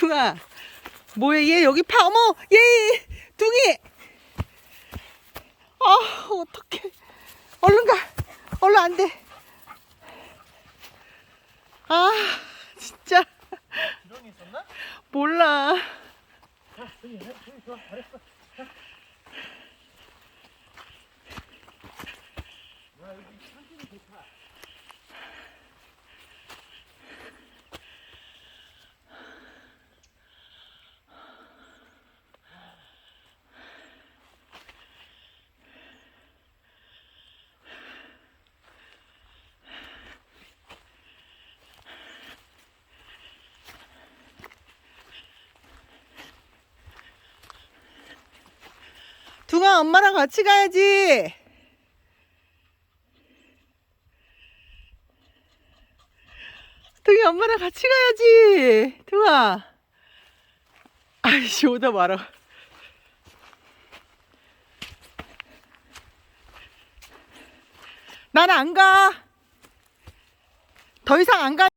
둥아. 뭐야, 얘 여기 파, 어머! 얘, 얘, 둥이! 아, 어떡해. 얼른 가. 얼른 안 돼. 아, 진짜. 몰라. 자, 등이, 등이 좋아, 잘했어. 자. 야, 여기 산길이 좋다. 둥아, 엄마랑 같이 가야지. 둥이 엄마랑 같이 가야지. 둥아. 아이씨, 오다 말아. 난 안 가. 더 이상 안 가.